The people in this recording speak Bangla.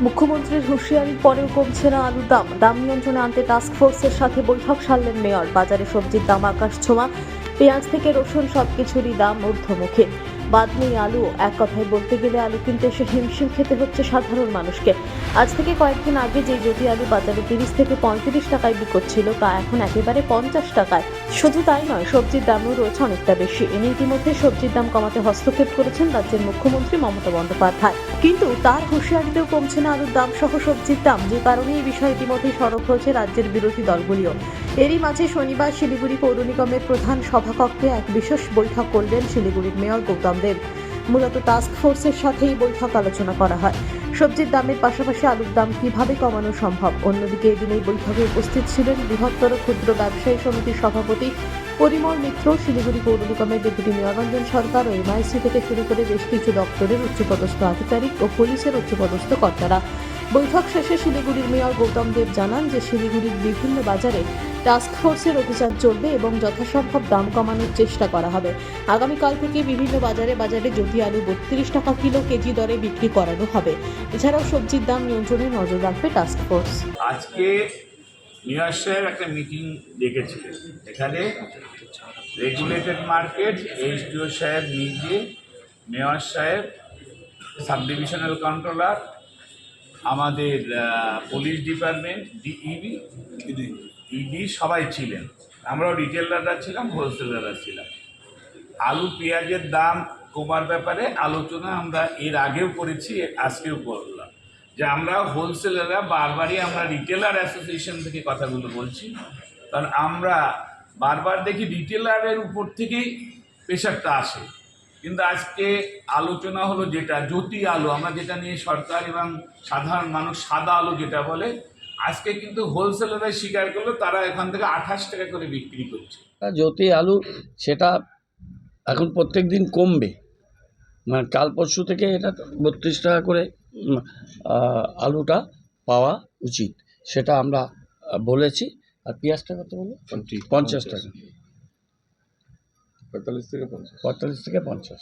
মুখ্যমন্ত্রীর হুঁশিয়ারির পরেও কমছে না আলুর দাম। দাম নিয়ন্ত্রণে আনতে টাস্ক ফোর্সের সাথে বৈঠক সারলেন মেয়র। বাজারে সবজির দাম আকাশ ছোঁয়া। পেঁয়াজ থেকে রসুন সবকিছুরই দাম ঊর্ধ্বমুখী। বাদ নেই আলু। এক কথায় বলতে গেলে আলু কিনতে এসে হিমশিম খেতে হচ্ছে সাধারণ মানুষকে। আজ থেকে কয়েকদিন আগে যে জ্যোতি আলু বাজারে তিরিশ থেকে পঁয়ত্রিশ টাকায় বিকোচ্ছিল তা এখন একেবারে পঞ্চাশ টাকায়। শুধু তাই নয়, সবজির দামও রয়েছে অনেকটা বেশি। এনে ইতিমধ্যে সবজির দাম কমাতে হস্তক্ষেপ করেছেন রাজ্যের মুখ্যমন্ত্রী মমতা বন্দ্যোপাধ্যায়। কিন্তু তার হুঁশিয়ারিতেও কমছে না আলুর দাম সহ সবজির দাম, যে কারণে এই বিষয়ে ইতিমধ্যেই সরব হয়েছে রাজ্যের বিরোধী দলগুলিও। এরই মাঝে শনিবার শিলিগুড়ি পৌর নিগমের প্রধান সভাকক্ষে এক বিশেষ বৈঠক করলেন শিলিগুড়ির মেয়র গৌতম দেব। মূলত টাস্ক ফোর্সের সাথেই বৈঠক আলোচনা করা হয়। সবজির দামের পাশাপাশি আলুর দাম কীভাবে কমানো সম্ভব? অন্যদিকে এদিন এই বৈঠকে উপস্থিত ছিলেন বৃহত্তর ক্ষুদ্র ব্যবসায়ী সমিতির সভাপতি পরিমল মিত্র, শিলিগুড়ি পৌর নিগমের ডেপুটি মেয়র রঞ্জন সরকার ও এমআইসি থেকে শুরু করে বেশ কিছু দপ্তরের উচ্চপদস্থ আধিকারিক ও পুলিশের উচ্চপদস্থ কর্তারা। বৈঠক শেষে শিলিগুড়ির মেয়র গৌতম দেব জানান যে শিলিগুড়ির বিভিন্ন বাজারে টাস্ক ফোর্সের অভিযান চলবে এবং যথাসম্ভব দাম কমানোর চেষ্টা করা হবে। আগামীকাল থেকে বিভিন্ন বাজারে বাজারে যদি আলু বত্রিশ টাকা কিলো কেজি দরে বিক্রি করানো হবে। এছাড়াও সবজির দাম নিয়ন্ত্রণে নজর রাখবে টাস্ক ফোর্স আজকে মেয়র সাহেব একটা মিটিং এখানে রেগুলেটেড মার্কেট এইচডিও সাহেব নিজে মেয়র সাহেব সাব ডিভিশনাল কন্ট্রোলার আমাদের পুলিশ ডিপার্টমেন্ট ডিইবি ইডি সবাই ছিলেন। আমরাও রিটেলাররা ছিলাম হোলসেলাররা ছিলাম। আলু পেঁয়াজের দাম কমার ব্যাপারে আলোচনা আমরা এর আগেও করেছি আজকেও করলাম। যে আমরা হোলসেলাররা বারবারই আমরা রিটেলার অ্যাসোসিয়েশন থেকে কথাগুলো বলছি। কারণ আমরা বারবার দেখি রিটেলারের উপর থেকেই প্রেশারটা আসে। কিন্তু আজকে আলোচনা হলো যেটা জ্যোতি আলো। আমরা যেটা নিয়ে সরকার এবং সাধারণ মানুষ সাদা আলো যেটা বলে আজকে কিন্তু হোলসেলাররা স্বীকার করল তারা এখান থেকে আঠাশ টাকা করে বিক্রি করছে। আর জ্যোতি আলু সেটা এখন প্রত্যেক দিন কমবে। মানে কাল পরশু থেকে এটা বত্রিশ টাকা করে আলুটা পাওয়া উচিত। সেটা আমরা বলেছি। আর পেঁয়াজটা কত বলো পঞ্চাশ টাকা। পঁয়তাল্লিশ থেকে পঞ্চাশ। পঁয়তাল্লিশ থেকে পঞ্চাশ।